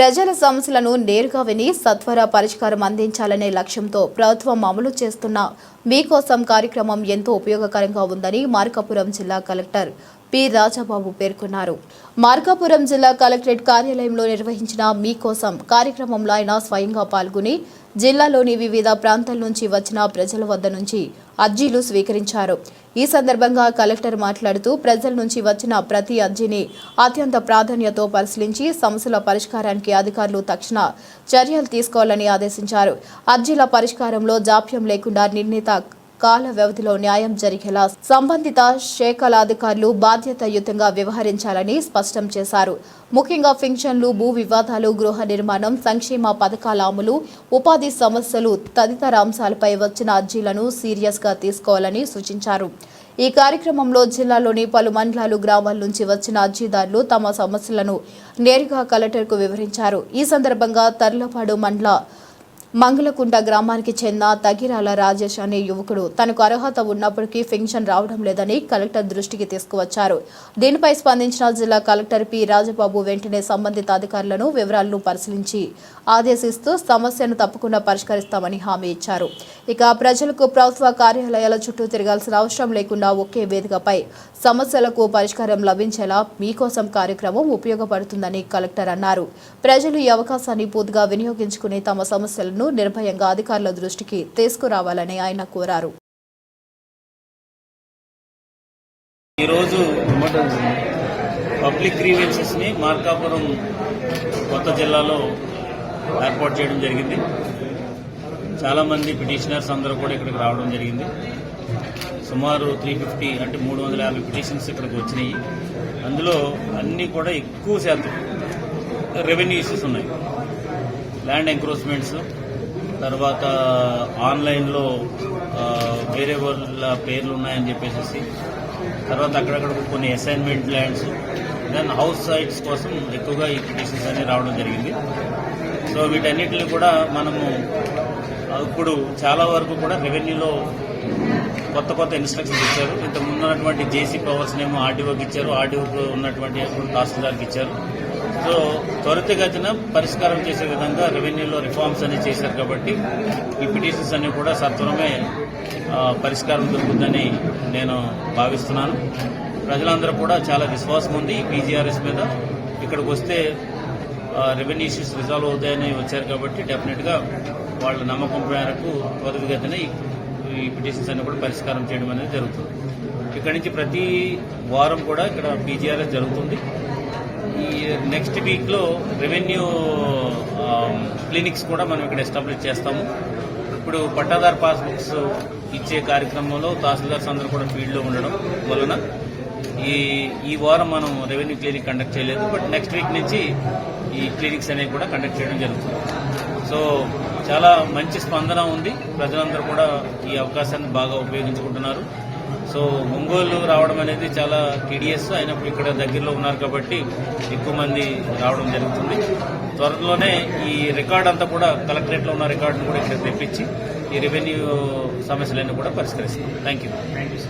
ప్రజల సమస్యలను నేరుగా విని సత్వర పరిష్కారం అందించాలనే లక్ష్యంతో ప్రభుత్వం అమలు చేస్తున్న మీకోసం కార్యక్రమం ఎంతో ఉపయోగకరంగా ఉందని మార్కాపురం జిల్లా కలెక్టర్ పి. రాజాబాబు పేర్కొన్నారు. మార్కాపురం జిల్లా కలెక్టరేట్ కార్యాలయంలో నిర్వహించిన మీకోసం కార్యక్రమంలో ఆయన స్వయంగా పాల్గొని జిల్లాలోని వివిధ ప్రాంతాల నుంచి వచ్చిన ప్రజల వద్ద నుంచి అర్జీలు స్వీకరించారు. ఈ సందర్భంగా కలెక్టర్ మాట్లాడుతూ ప్రజల నుంచి వచ్చిన ప్రతి అర్జీని అత్యంత ప్రాధాన్యతతో పరిశీలించి సమస్యల పరిష్కారానికి అధికారులు తక్షణ చర్యలు తీసుకోవాలని ఆదేశించారు. అర్జీల పరిష్కారంలో జాప్యం లేకుండా నిర్ణీత కాల వ్యవధిలో న్యాయం జరిగేలా సంబంధిత శాఖల అధికారులు బాధ్యతాయుతంగా వ్యవహరించాలని స్పష్టం చేశారు. ముఖ్యంగా పింఛన్లు భూ వివాదాలు గృహ నిర్మాణం సంక్షేమ పథకాల అమలు ఉపాధి సమస్యలు తదితర అంశాలపై వచ్చిన అర్జీలను సీరియస్గా తీసుకోవాలని సూచించారు. ఈ కార్యక్రమంలో జిల్లాలోని పలు మండలాలు గ్రామాల నుంచి వచ్చిన అర్జీదారులు తమ సమస్యలను నేరుగా కలెక్టర్కు వివరించారు. ఈ సందర్భంగా తర్లపాడు మండల మంగళకుంట గ్రామానికి చెందిన తగిరాల రాజేష్ అనే యువకుడు తనకు అర్హత ఉన్నప్పటికీ పెన్షన్ రావడం లేదని కలెక్టర్ దృష్టికి తీసుకువచ్చారు. దీనిపై స్పందించిన జిల్లా కలెక్టర్ పి. రాజబాబు వెంటనే సంబంధిత అధికారులను వివరాలను పరిశీలించి ఆదేశిస్తూ సమస్యను తప్పకుండా పరిష్కరిస్తామని హామీ ఇచ్చారు. ఇక ప్రజలకు ప్రభుత్వ కార్యాలయాల చుట్టూ తిరగాల్సిన అవసరం లేకుండా ఒకే వేదికపై సమస్యలకు పరిష్కారం లభించేలా మీకోసం కార్యక్రమం ఉపయోగపడుతుందని కలెక్టర్ అన్నారు. ప్రజలు ఈ అవకాశాన్ని పూర్తిగా వినియోగించుకుని తమ సమస్యలను నిర్భయంగా అధికారుల దృష్టికి తీసుకురావాలని ఆయన కోరారు. ఈరోజు పబ్లిక్ గ్రీవెన్సెస్ని మార్కాపురం కొత్త జిల్లాలో ఏర్పాటు చేయడం జరిగింది. చాలామంది పిటిషనర్స్ అందరూ కూడా ఇక్కడికి రావడం జరిగింది. సుమారు త్రీ ఫిఫ్టీ అంటే మూడు వందల యాభై పిటిషన్స్ ఇక్కడికి వచ్చినాయి. అందులో అన్నీ కూడా ఎక్కువ శాతం రెవెన్యూ ఇష్యూస్ ఉన్నాయి. ల్యాండ్ ఎంక్రోచ్మెంట్స్ తర్వాత ఆన్లైన్లో వేరే వాళ్ళ పేర్లు ఉన్నాయని చెప్పేసి తర్వాత అక్కడక్కడ కొన్ని assignment lands then house sites కోసం ఎక్కువగా ఈ పిటిషన్స్ అనేవి రావడం జరిగింది. సో వీటన్నిటిని కూడా మనము ఇప్పుడు చాలా వరకు కూడా రెవెన్యూలో కొత్త కొత్త ఇన్స్ట్రక్షన్స్ ఇచ్చారు. ఇంతకు ముందు ఉన్నటువంటి జేసీ పవర్స్ ఏమో ఆర్డీఓకి ఇచ్చారు. ఆర్డీఓకి ఉన్నటువంటి తహసీల్దార్కి ఇచ్చారు. సో త్వరితగతిన పరిష్కారం చేసే విధంగా రెవెన్యూలో రిఫార్మ్స్ అన్ని చేశారు కాబట్టి ఈ పిటిషన్స్ అన్ని కూడా సత్వరమే పరిష్కారం దొరుకుతుందని నేను భావిస్తున్నాను. ప్రజలందరూ కూడా చాలా విశ్వాసం ఉంది ఈ పీజీఆర్ఎస్ మీద. ఇక్కడికి వస్తే రెవెన్యూ ఇష్యూస్ రిజాల్వ్ అవుతాయని వచ్చారు కాబట్టి డెఫినెట్గా వాళ్ళ నమ్మకం మేరకు త్వరితగతిన ఈ పిటిషన్స్ అన్ని కూడా పరిష్కారం చేయడం అనేది జరుగుతుంది. ఇక్కడి నుంచి ప్రతి వారం కూడా ఇక్కడ పీజీఆర్ఎస్ జరుగుతుంది. ఈ నెక్స్ట్ వీక్లో రెవెన్యూ క్లినిక్స్ కూడా మనం ఇక్కడ ఎస్టాబ్లిష్ చేస్తాము. ఇప్పుడు పట్టాదారు పాస్బుక్స్ ఇచ్చే కార్యక్రమంలో తహసీల్దార్స్ అందరూ కూడా ఫీల్డ్లో ఉండడం వలన ఈ ఈ వారం మనం రెవెన్యూ క్లినిక్ కండక్ట్ చేయలేదు. బట్ నెక్స్ట్ వీక్ నుంచి ఈ క్లినిక్స్ అనేవి కూడా కండక్ట్ చేయడం జరుగుతుంది. సో చాలా మంచి స్పందన ఉంది. ప్రజలందరూ కూడా ఈ అవకాశాన్ని బాగా ఉపయోగించుకుంటున్నారు. సో ఒంగోలు రావడం అనేది చాలా టీడీఎస్ అయినప్పుడు ఇక్కడ దగ్గరలో ఉన్నారు కాబట్టి ఎక్కువ మంది రావడం జరుగుతుంది. త్వరలోనే ఈ రికార్డ్ అంతా కూడా కలెక్టరేట్లో ఉన్న రికార్డును కూడా ఇక్కడ తెప్పించి ఈ రెవెన్యూ సమస్యలన్నీ కూడా పరిష్కరిస్తాం. Thank you.